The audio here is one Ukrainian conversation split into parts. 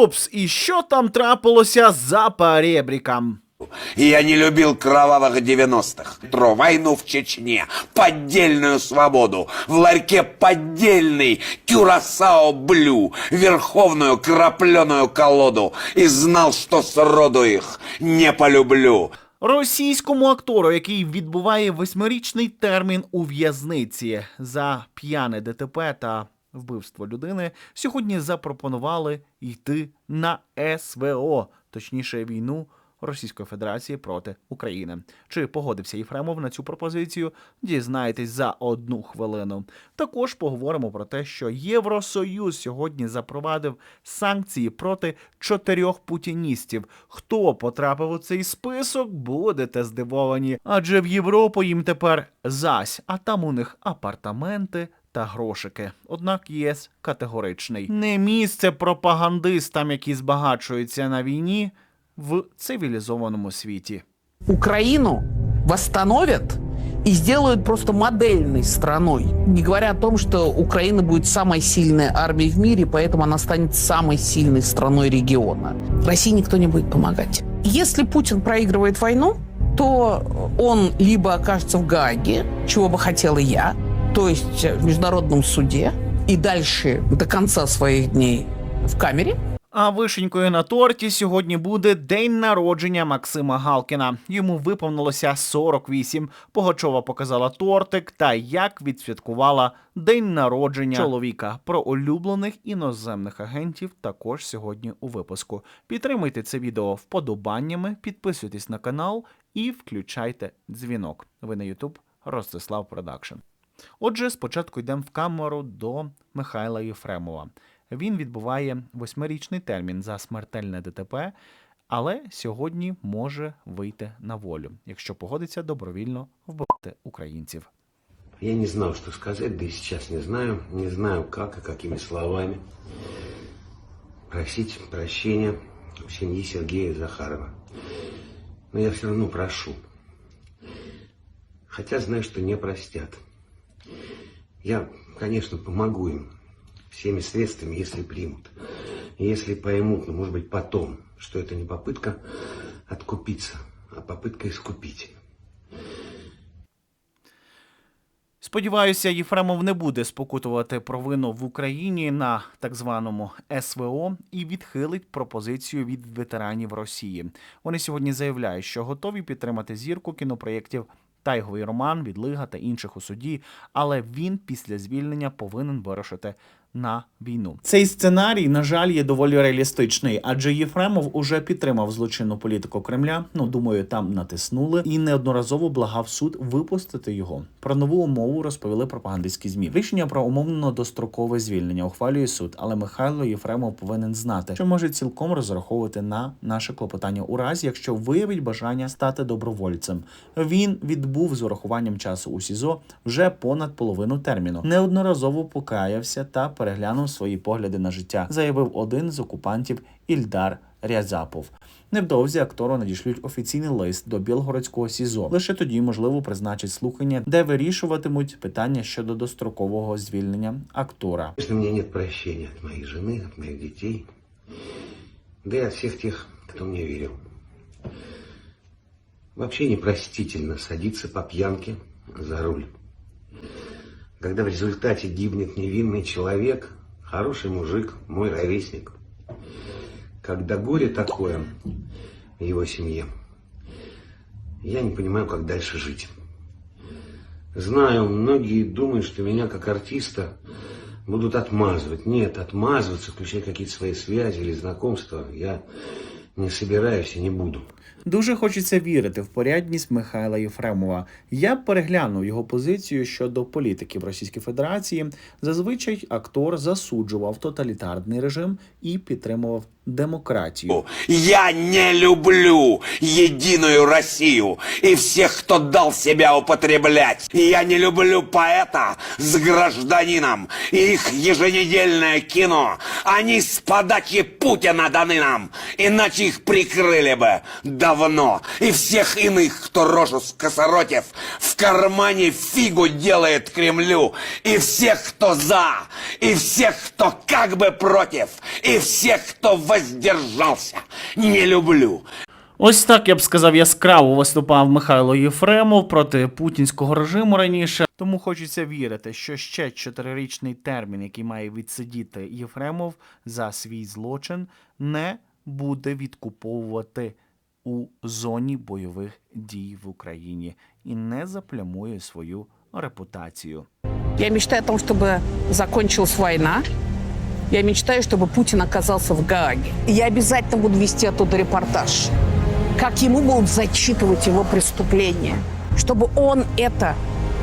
Упс, і що там трапилося за перебріком? И я не любил кровавых 90-х. Тро войну в Чечне, поддельную свободу, в ларьке поддельный Кюрасао Блю, верховную крапленую колоду, и знал, что сроду их не полюблю. Російському актору, який відбуває восьмирічний термін у в'язниці за п'яне ДТП та вбивство людини, сьогодні запропонували йти на СВО, точніше війну Російської Федерації проти України. Чи погодився Єфремов на цю пропозицію? Дізнаєтесь за одну хвилину. Також поговоримо про те, що Євросоюз сьогодні запровадив санкції проти чотирьох путіністів. Хто потрапив у цей список, будете здивовані. Адже в Європу їм тепер зась, а там у них апартаменти Та грошики. Однак ЄС категоричний. Не місце пропагандистам, які збагачуються на війні в цивілізованому світі. Украину восстановят и сделают просто модельной страной. Не говоря о том, что Украина будет самой сильной армией в мире, поэтому она станет самой сильной страной региона. России никто не будет помогать. Если Путин проигрывает войну, то он либо окажется в Гааге, чего бы хотела я, то есть в международном суде, и дальше до конца своих дней в камере, А вишенькою на торті сьогодні буде день народження Максима Галкіна. Йому виповнилося 48. Погачова показала тортик та як відсвяткувала день народження чоловіка. Про улюблених іноземних агентів також сьогодні у випуску. Підтримуйте це відео вподобаннями, підписуйтесь на канал і включайте дзвінок. Ви на YouTube Ростислав Продакшн. Отже, спочатку йдемо в камеру до Михайла Єфремова. Він відбуває восьмирічний термін за смертельне ДТП, але сьогодні може вийти на волю, якщо погодиться добровільно вбивати українців. Я не знал, что сказать, да и сейчас не знаю. Не знаю, как и какими словами. Просить прощения у семьи Сергея Захарова. Но я все равно прошу. Хотя знаю, что не простят. Я, конечно, помогу им всеми средствами, если примут. И если поймут, ну, может быть, потом, что это не попытка откупиться, а попытка искупить. Сподіваюся, Єфремов не буде спокутувати провину в Україні на так званому СВО і відхилить пропозицію від ветеранів Росії. Вони сьогодні заявляють, що готові підтримати зірку кінопроєктів Тайговий роман, Відлига та інших у суді, але він після звільнення повинен вирушити на війну. Цей сценарій, на жаль, є доволі реалістичний, адже Єфремов уже підтримав злочинну політику Кремля. Ну думаю, там натиснули і неодноразово благав суд випустити його. Про нову умову розповіли пропагандистські змі. Рішення про умовно дострокове звільнення ухвалює суд, але Михайло Єфремов повинен знати, що може цілком розраховувати на наше клопотання у разі, якщо виявить бажання стати добровольцем. Він відбув з урахуванням часу у СІЗО вже понад половину терміну. Неодноразово покаявся та переглянув свої погляди на життя, заявив один з окупантів Ільдар Рязапов. Невдовзі актору надішлють офіційний лист до Білгородського СІЗО. Лише тоді можливо призначить слухання, де вирішуватимуть питання щодо дострокового звільнення актора. У меня нет прощения от моей жены, от моих да и от всех тех, кто мне верил. Вообще непростительно садиться по пьянке за руль. Когда в результате гибнет невинный человек, хороший мужик, мой ровесник. Когда горе такое в его семье, я не понимаю, как дальше жить. Знаю, многие думают, что меня как артиста будут отмазывать. Нет, отмазываться, включая какие-то свои связи или знакомства, я не собираюсь и не буду. Дуже хочеться вірити в порядність Михайла Єфремова. Я переглянув його позицію щодо політики в Російській Федерації. Зазвичай актор засуджував тоталітарний режим і підтримував демократію. Я не люблю единую Россию и всех, кто дал себя употреблять. Я не люблю поэта с гражданином и их еженедельное кино. Они с подачи Путина даны нам, иначе их прикрыли бы говно. И всех иных, кто рожу скосоротив, в кармане фигу делает Кремлю. И всех, кто за, и всех, кто как бы против, и всех, кто воздержался. Не люблю. Ось так я б сказав, яскраво виступав Михайло Єфремов проти путінського режиму раніше. Тому хочеться вірити, що ще чотирирічний термін, який має відсидіти Єфремов за свій злочин, не буде відкуповувати у зоні бойових дій в Україні і не заплямує свою репутацію. Я мечтаю о том, чтобы закончилась война. Я мечтаю, чтобы Путин оказался в Гааге. И я обязательно буду вести оттуда репортаж. Как ему будут зачитывать его преступления. Чтобы он это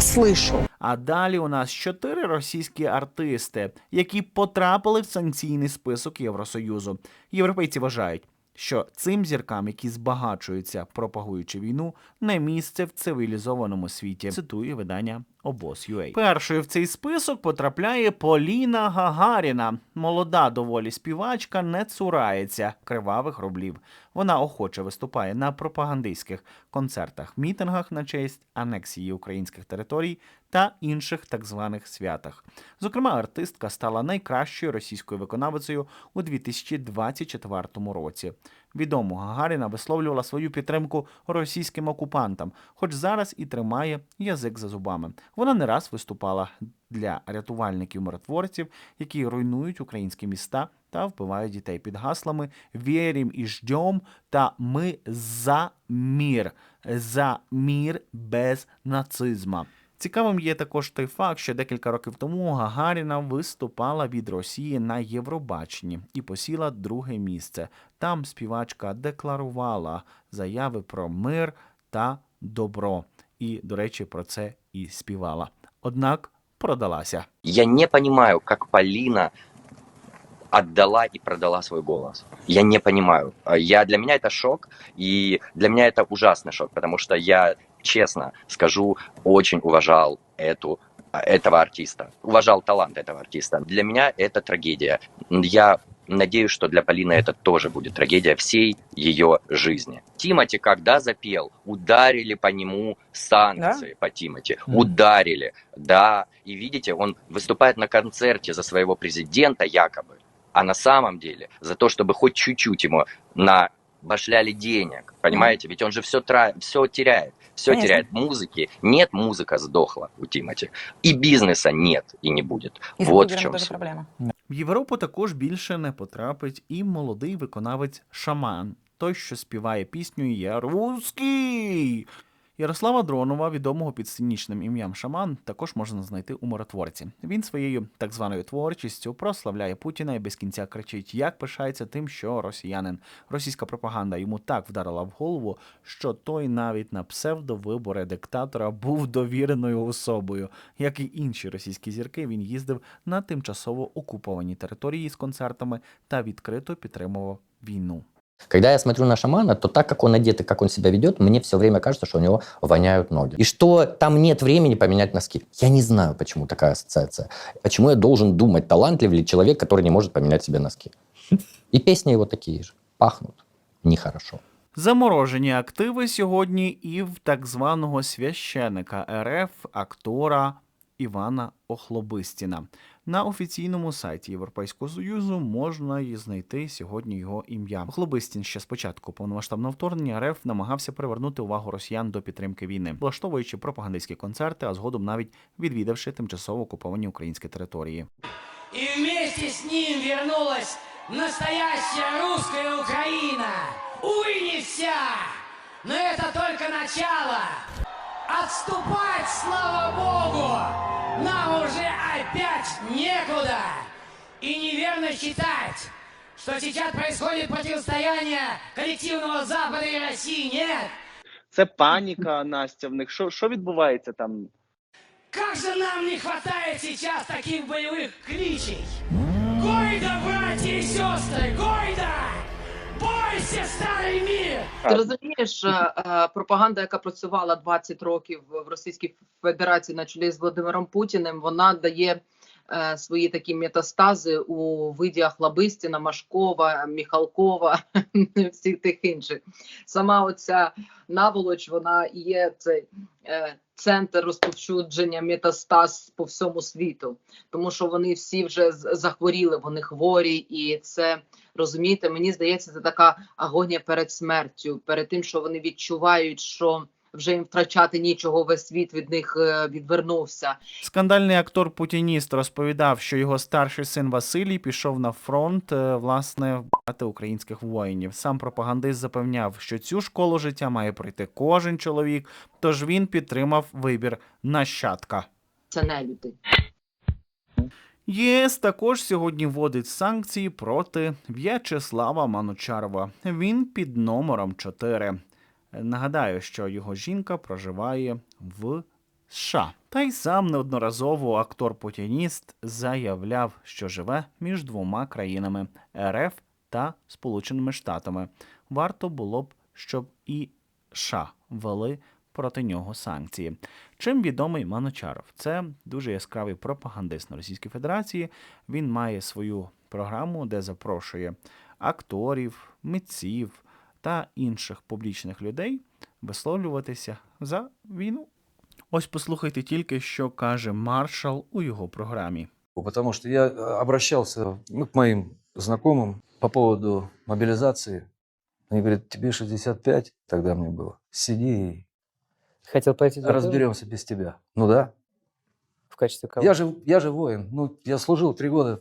слышал. А далі у нас чотири російські артисти, які потрапили в санкційний список Євросоюзу. Європейці вважають, що цим зіркам, які збагачуються, пропагуючи війну, не місце в цивілізованому світі. Цитує видання Обоз.ua. Першою в цей список потрапляє Поліна Гагаріна. Молода доволі співачка не цурається кривавих рублів. Вона охоче виступає на пропагандистських концертах, мітингах на честь анексії українських територій та інших так званих святах. Зокрема, артистка стала найкращою російською виконавицею у 2024 році. Відомо Гагаріна висловлювала свою підтримку російським окупантам, хоч зараз і тримає язик за зубами. Вона не раз виступала для рятувальників миротворців, які руйнують українські міста та вбивають дітей під гаслами «Вірім і ждем» та Ми за мір, за мір без нацизма. Цікавим є також той факт, що декілька років тому Гагаріна виступала від Росії на Євробаченні і посіла друге місце. Там співачка декларувала заяви про мир та добро. І, до речі, про це і співала. Однак продалася. Я не понимаю, как Полина отдала и продала свой голос. Я не понимаю. А Я, для меня это шок, и для меня это ужасный шок, потому что я, честно скажу, очень уважал эту а, этого артиста. Уважал талант этого артиста. Для меня это трагедия. Я надеюсь, что для Полины это тоже будет трагедия всей ее жизни. Тимати, когда запел, ударили по нему санкции по Тимати. Ударили, да. И видите, он выступает на концерте за своего президента якобы. А на самом деле за то, чтобы хоть чуть-чуть ему на башляли денег. Понимаете? Ведь он же все, тра... все теряет. Все Понятно. теряет. Музыки нет, музыка сдохла у Тимати. І бізнеса нет і не буде. І вот в суть. проблема. В Європу також більше не потрапить і молодий виконавець Шаман, той, що співає пісню Я русський. Ярослава Дронова, відомого під сценічним ім'ям Шаман, також можна знайти у миротворці. Він своєю так званою творчістю прославляє Путіна і без кінця кричить, як пишається тим, що росіянин. Російська пропаганда йому так вдарила в голову, що той навіть на псевдовибори диктатора був довіреною особою. Як і інші російські зірки, він їздив на тимчасово окуповані території з концертами та відкрито підтримував війну. Когда я смотрю на шамана, то так как он одет и как он себя ведет, мне все время кажется, что у него воняют ноги. И что там нет времени поменять носки. Я не знаю, почему такая ассоциация. Почему я должен думать, талантлив ли человек, который не может поменять себе носки. И песни его такие же. Пахнут нехорошо. Заморожені активи сьогодні і в так званого священика РФ актора Івана Охлобистіна. На офіційному сайті Європейського Союзу можна і знайти сьогодні його ім'я. Охлобистін ще з початку повномасштабного вторгнення РФ намагався привернути увагу росіян до підтримки війни, влаштовуючи пропагандистські концерти, а згодом навіть відвідавши тимчасово окуповані українські території. И вместе с ним вернулась настоящая русская Украина. Увы, не вся, но это только начало. Отступать, слава опять некуда. И неверно считать, что сейчас происходит противостояние коллективного Запада и России. Нет. Це паніка, Настя, в них. Що, що відбувається там? Как же нам не хватает сейчас таких боевых кличей! Гойда, братья и сестры, Гойда! Бойся, старый мир! Ти розумієш, е, е, пропаганда, яка працювала 20 років в Російській Федерації на чолі з Володимиром Путіним, вона дає е, свої такі метастази у виді Ахлабистіна, Машкова, Міхалкова, всіх тих інших. Сама оця наволоч, вона є цей центр розповсюдження метастаз по всьому світу, тому що вони всі вже захворіли, вони хворі, і це розумієте, мені здається, це така агонія перед смертю, перед тим, що вони відчувають, що вже їм втрачати нічого, весь світ від них е, відвернувся. Скандальний актор Путініст розповідав, що його старший син Василій пішов на фронт, е, власне, вбивати українських воїнів. Сам пропагандист запевняв, що цю школу життя має пройти кожен чоловік, тож він підтримав вибір нащадка. Це не люди. ЄС також сьогодні вводить санкції проти В'ячеслава Манучарова. Він під номером 4. Нагадаю, що його жінка проживає в США. Та й сам неодноразово актор-путініст заявляв, що живе між двома країнами РФ та Сполученими Штатами. Варто було б, щоб і США ввели проти нього санкції. Чим відомий Манучаров? Це дуже яскравий пропагандист на Російській Федерації. Він має свою програму, де запрошує акторів, митців та інших публічних людей висловлюватися за війну. Ось послухайте тільки, що каже маршал у його програмі. Потому что я э, обращался ну, к моим знакомым по поводу мобилизации. Они говорят, тебе 65, тогда мне было. Сиди и Хотел пойти туда тоже? разберемся без тебя. Ну да. в качестве кого? Я же, я же воин. Ну, я служил три года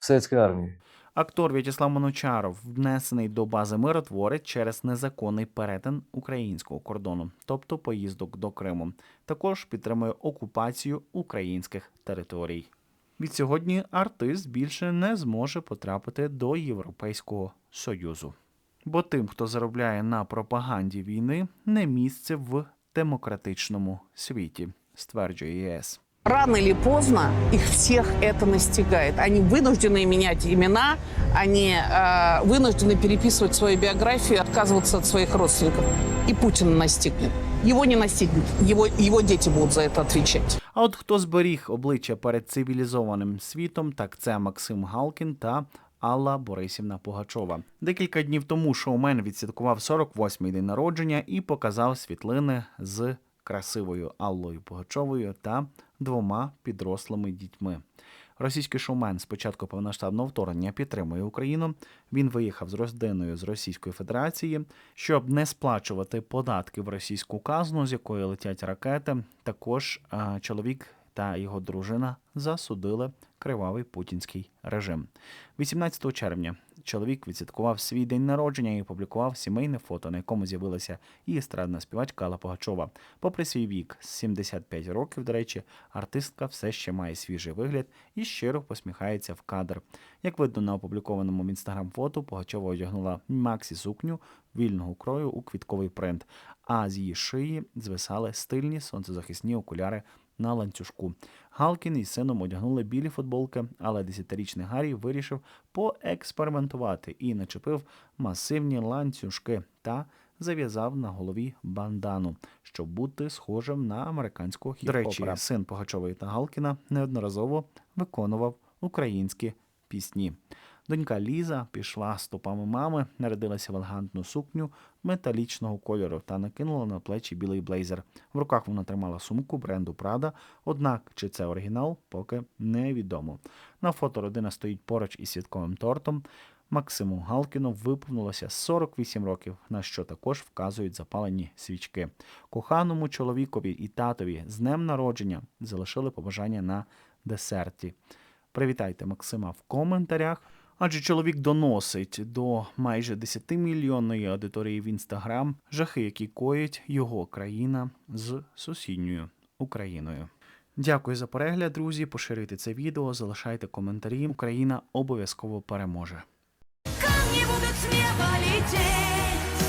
в советской армии. Актор В'ячеслав Манучаров внесений до бази миротворець через незаконний перетин українського кордону, тобто поїздок до Криму. Також підтримує окупацію українських територій. Відсьогодні артист більше не зможе потрапити до Європейського Союзу. Бо тим, хто заробляє на пропаганді війни, не місце в демократичному світі, стверджує ЄС. Рано или поздно их всех это настигает. Они вынуждены менять имена, они э, вынуждены переписывать свою биографию, отказываться от своих родственников. И Путин настигнет. Его не настигнет. Его, его дети будут за это отвечать. А от хто зберіг обличчя перед цивілізованим світом, так це Максим Галкін та Алла Борисівна Пугачова. Декілька днів тому шоумен відсвяткував 48-й день народження і показав світлини з красивою Аллою Пугачовою та двома підрослими дітьми. Російський шоумен з початку повноштабного вторгнення підтримує Україну. Він виїхав з родиною з Російської Федерації, щоб не сплачувати податки в російську казну, з якої летять ракети. Також е, чоловік та його дружина засудили кривавий путінський режим. 18 червня чоловік відсвяткував свій день народження і опублікував сімейне фото, на якому з'явилася і естрадна співачка Алла Пугачова. Попри свій вік, з 75 років, до речі, артистка все ще має свіжий вигляд і щиро посміхається в кадр. Як видно на опублікованому в інстаграм фото, Пугачова одягнула Максі сукню вільного крою у квітковий принт, а з її шиї звисали стильні сонцезахисні окуляри на ланцюжку. Галкін із сином одягнули білі футболки, але десятирічний Гаррі вирішив поекспериментувати і начепив масивні ланцюжки та зав'язав на голові бандану, щоб бути схожим на американського хіп До речі, син Погачової та Галкіна неодноразово виконував українські пісні. Донька Ліза пішла стопами мами, нарядилася в елегантну сукню металічного кольору та накинула на плечі білий блейзер. В руках вона тримала сумку бренду Прада, однак чи це оригінал, поки невідомо. На фото родина стоїть поруч із святковим тортом. Максиму Галкіну виповнилося 48 років, на що також вказують запалені свічки. Коханому чоловікові і татові з днем народження залишили побажання на десерті. Привітайте Максима в коментарях. Адже чоловік доносить до майже 10 мільйонної аудиторії в інстаграм жахи, які коїть його країна з сусідньою Україною. Дякую за перегляд, друзі. Поширюйте це відео, залишайте коментарі. Україна обов'язково переможе. Камни будут с неба лететь,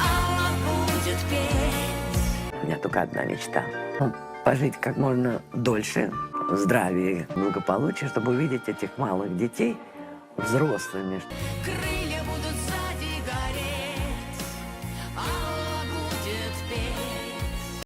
Алла будет петь. У меня только одна мечта. Ну, пожить как можно дольше, в здравии, в благополучии, чтобы увидеть этих малых детей взрослыми. Крылья